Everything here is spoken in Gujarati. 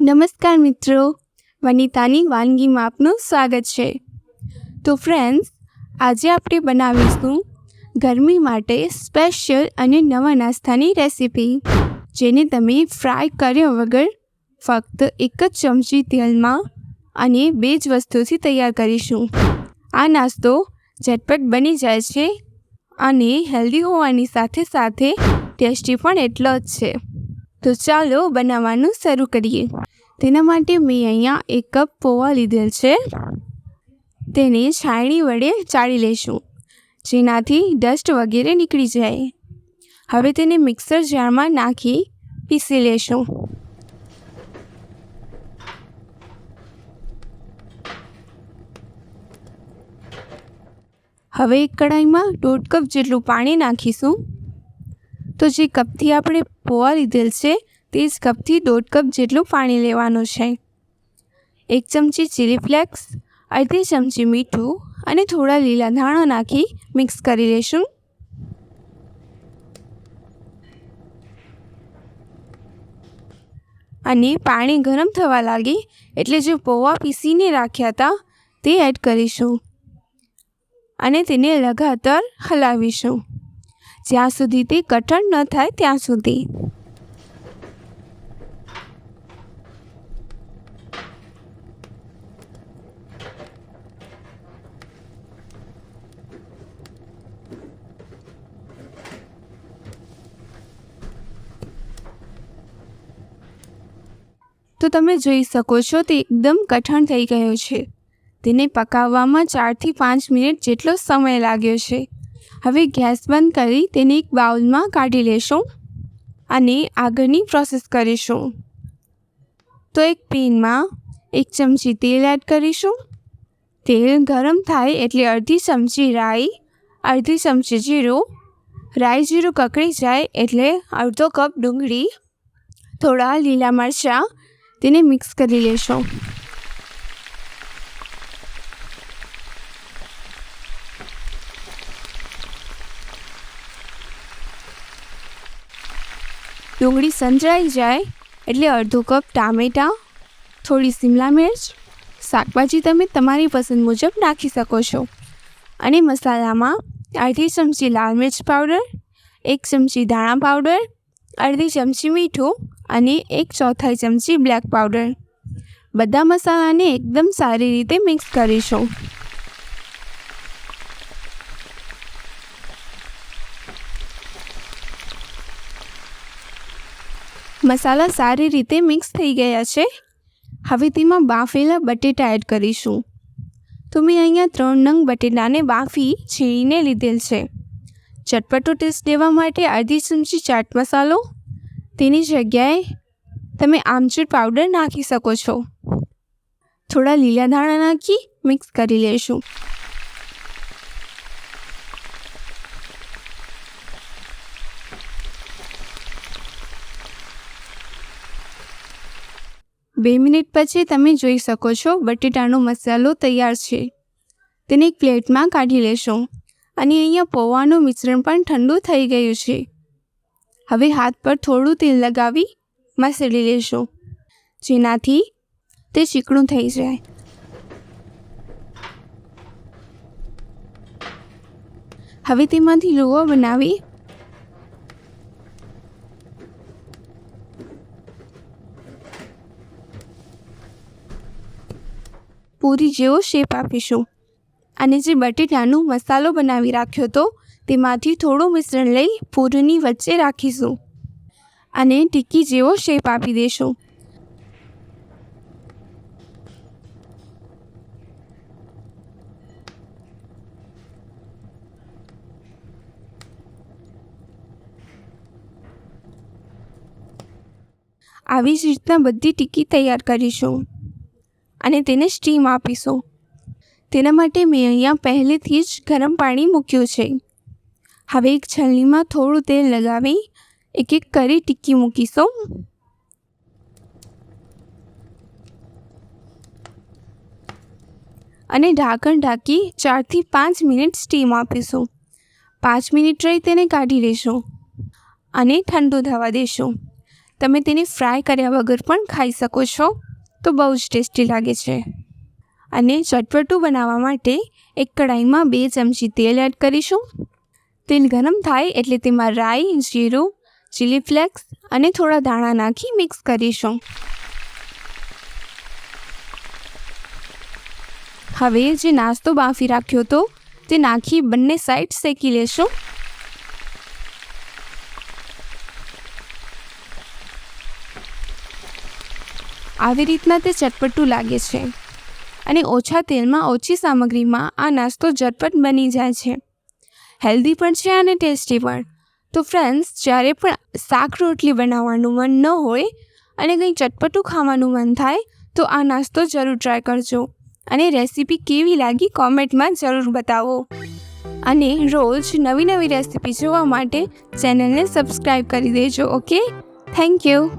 નમસ્કાર મિત્રો. વનિતાની વાનગીમાં આપનું સ્વાગત છે. તો ફ્રેન્ડ્સ આજે આપણે બનાવીશું ગરમી માટે સ્પેશિયલ અને નવા નાસ્તાની રેસીપી જેને તમે ફ્રાય કર્યા વગર ફક્ત એક જ ચમચી તેલમાં અને બે જ વસ્તુથી તૈયાર કરીશું. આ નાસ્તો ઝટપટ બની જાય છે અને હેલ્ધી હોવાની સાથે સાથે ટેસ્ટી પણ એટલો જ છે. તો ચાલો બનાવવાનું શરૂ કરીએ. તેના માટે મેં અહીંયા એક કપ પૌવા લીધેલ છે. તેને છાયણી વડે ચાળી લઈશું, જેનાથી ડસ્ટ વગેરે નીકળી જાય. હવે તેને મિક્સર જારમાં નાખી પીસી લેશું હવે એક કઢાઈમાં દોઢ કપ જેટલું પાણી નાખીશું. તો જે કપથી આપણે પૌવા લીધેલ છે તે જ કપથી દોઢ કપ જેટલું પાણી લેવાનું છે. એક ચમચી ચીલી ફ્લેક્સ અડધી ચમચી મીઠું અને થોડા લીલા ધાણા નાખી મિક્સ કરી લઈશું અને પાણી ગરમ થવા લાગે એટલે જે પૌવા પીસીને રાખ્યા હતા તે એડ કરીશું. અને તેને લગાતાર હલાવીશું. જ્યાં સુધી તે કઠણ ન થાય ત્યાં સુધી. તો તમે જોઈ શકો છો તે એકદમ કઠણ થઈ ગયો છે. તેને પકાવવામાં ચારથી પાંચ મિનિટ જેટલો સમય લાગ્યો છે. હવે ગેસ બંધ કરી તેને એક બાઉલમાં કાઢી લેશું અને આગળની પ્રોસેસ કરીશું. તો એક પેનમાં એક ચમચી તેલ એડ કરીશું. તેલ ગરમ થાય એટલે અડધી ચમચી રાઈ, અડધી ચમચી જીરું, રાઈ જીરું કકડી જાય એટલે અડધો કપ ડુંગળી, થોડા લીલા મરચાં તેને મિક્સ કરી લેશો. ડુંગળી સંજરાઈ જાય એટલે અડધો કપ ટામેટાં, થોડી શિમલા મિર્ચ, શાકભાજી તમે તમારી પસંદ મુજબ નાખી શકો છો. અને મસાલામાં અડધી ચમચી લાલ મિર્ચ પાવડર એક ચમચી ધાણા પાવડર અડધી ચમચી મીઠું અને એક ચોથાઈ ચમચી બ્લેક પાવડર બધા મસાલાને એકદમ સારી રીતે મિક્સ કરીશું. મસાલા સારી રીતે મિક્સ થઈ ગયા છે. હવે તેમાં બાફેલા બટેટા એડ કરીશું. તો મેં અહીંયા ત્રણ નંગ બટેટાને બાફી છીણીને લીધેલ છે. ચટપટો ટેસ્ટ દેવા માટે અડધી ચમચી ચાટ મસાલો, તેની જગ્યાએ તમે આમચૂર પાવડર નાખી શકો છો. થોડા લીલા ધાણા નાખી મિક્સ કરી લેશું બે મિનિટ પછી તમે જોઈ શકો છો બટેટાનો મસાલો તૈયાર છે. તેને એક પ્લેટમાં કાઢી લેશો. અને અહીંયા પૌવાનું મિશ્રણ પણ ઠંડુ થઈ ગયું છે. હવે હાથ પર થોડું તેલ લગાવી મસળી લેશો. જેનાથી તે ચીકણું થઈ જાય. હવે તેમાંથી લોહો બનાવી પૂરી જેવો શેપ આપીશું. અને જે બટેટાનો મસાલો બનાવી રાખ્યો હતો, તેમાંથી થોડું મિશ્રણ લઈ પૂરીની વચ્ચે રાખીશું. અને ટીક્કી જેવો શેપ આપી દઈશું આવી જ રીતના બધી ટીકી તૈયાર કરીશું. અને તેને સ્ટીમ આપીશું. તેના માટે મેં અહીંયા પહેલેથી જ ગરમ પાણી મૂક્યું છે. હવે એક છલનીમાં થોડું તેલ લગાવી, એક એક કરી ટીક્કી મૂકીશું. અને ઢાંકણ ઢાંકી ચારથી પાંચ મિનિટ સ્ટીમ આપીશું. પાંચ મિનિટ રહી તેને કાઢી લેશું અને ઠંડુ થવા દઈશું તમે તેને ફ્રાય કર્યા વગર પણ ખાઈ શકો છો. તો બહુ જ ટેસ્ટી લાગે છે. અને ચટપટું બનાવવા માટે એક કઢાઈમાં બે ચમચી તેલ એડ કરીશું. તેલ ગરમ થાય એટલે તેમાં રાઈ, જીરું ચીલી ફ્લેક્સ અને થોડા દાણા નાખી મિક્સ કરીશું. હવે જે નાસ્તો બાફી રાખ્યો હતો, તે નાખી બંને સાઈડ શેકી લેશું. આવી રીતના તે ચટપટું લાગે છે. અને ઓછા તેલમાં ઓછી સામગ્રીમાં આ નાસ્તો ઝટપટ બની જાય છે. હેલ્ધી પણ છે અને ટેસ્ટી પણ. તો ફ્રેન્ડ્સ, જ્યારે પણ શાક રોટલી બનાવવાનું મન ન હોય અને કંઈ ચટપટું ખાવાનું મન થાય, તો આ નાસ્તો જરૂર ટ્રાય કરજો. અને રેસીપી કેવી લાગી કોમેન્ટમાં જરૂર બતાવો. અને રોજ નવી નવી રેસીપી જોવા માટે ચેનલને સબસ્ક્રાઈબ કરી દેજો, ઓકે? Thank you.